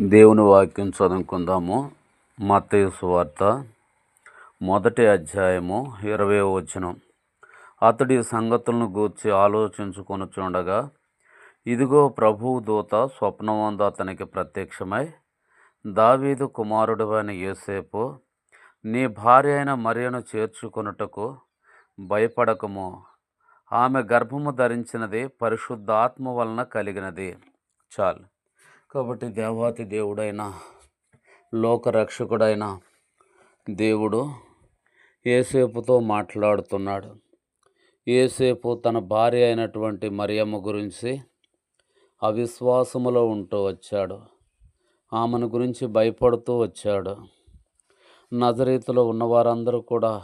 దేవుని వాక్యం చదువుకుందాము. మత్తయి సువార్త మొదటి అధ్యాయము ఇరవై వచనం. అతడి సంగతులను గూర్చి ఆలోచించుకొనుచుండగా ఇదిగో ప్రభువు దూత స్వప్నమందు అతనికి ప్రత్యక్షమై దావీదు కుమారుడు అయిన యోసేపు నీ భార్య అయిన మరియను చేర్చుకొనుటకు భయపడకము. ఆమె గర్భము ధరించినది పరిశుద్ధాత్మ వలన కలిగినది. చాలు. కాబట్టి దేవాతి దేవుడైన లోకరక్షకుడైన దేవుడు ఏసేపుతో మాట్లాడుతున్నాడు. ఏసేపు తన భార్య అయినటువంటి మరియమ్మ గురించి అవిశ్వాసములో ఉంటూ వచ్చాడు. ఆమెను గురించి భయపడుతూ వచ్చాడు. నజరీతిలో ఉన్న వారందరూ కూడా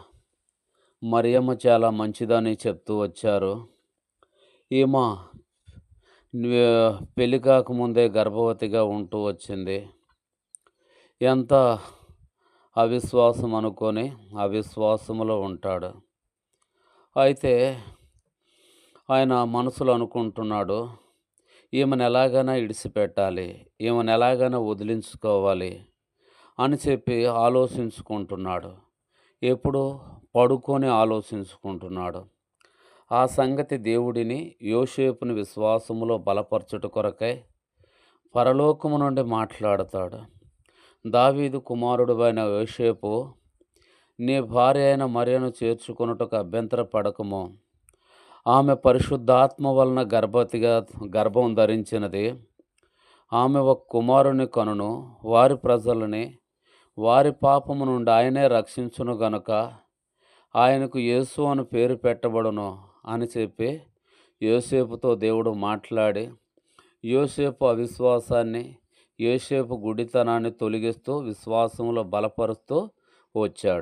మరియమ్మ చాలా మంచిదని చెప్తూ వచ్చారు. ఈమె పెళ్ళి కాకముందే గర్భవతిగా ఉంటూ వచ్చింది. ఎంత అవిశ్వాసం అనుకొని అవిశ్వాసములో ఉంటాడు. అయితే ఆయన మనసులో అనుకుంటున్నాడు ఈమెను ఎలాగైనా ఇడిచిపెట్టాలి ఈమెను ఎలాగైనా వదిలించుకోవాలి అని చెప్పి ఆలోచించుకుంటున్నాడు. ఎప్పుడు పడుకొని ఆలోచించుకుంటున్నాడు. ఆ సంగతి దేవుడిని యోసేపుని విశ్వాసములో బలపరచుట కొరకై పరలోకము నుండి మాట్లాడతాడు. దావీదు కుమారుడు అయిన యోసేపు నీ భార్య అయిన మరియను చేర్చుకొనుటకు అభ్యంతర పడకము ఆమె పరిశుద్ధాత్మ వలన గర్భవతిగా గర్భం ధరించినది. ఆమె ఒక కుమారుని కనును. వారి ప్రజలని వారి పాపము నుండి ఆయనే రక్షించును గనుక ఆయనకు యేసు అని పేరు పెట్టబడును. అని చెప్పి యోసేపుతో దేవుడు మాట్లాడి యోసేపు అవిశ్వాసాన్ని యోసేపు గుడితనాన్ని తొలగిస్తూ విశ్వాసంలో బలపరుస్తూ వచ్చాడు.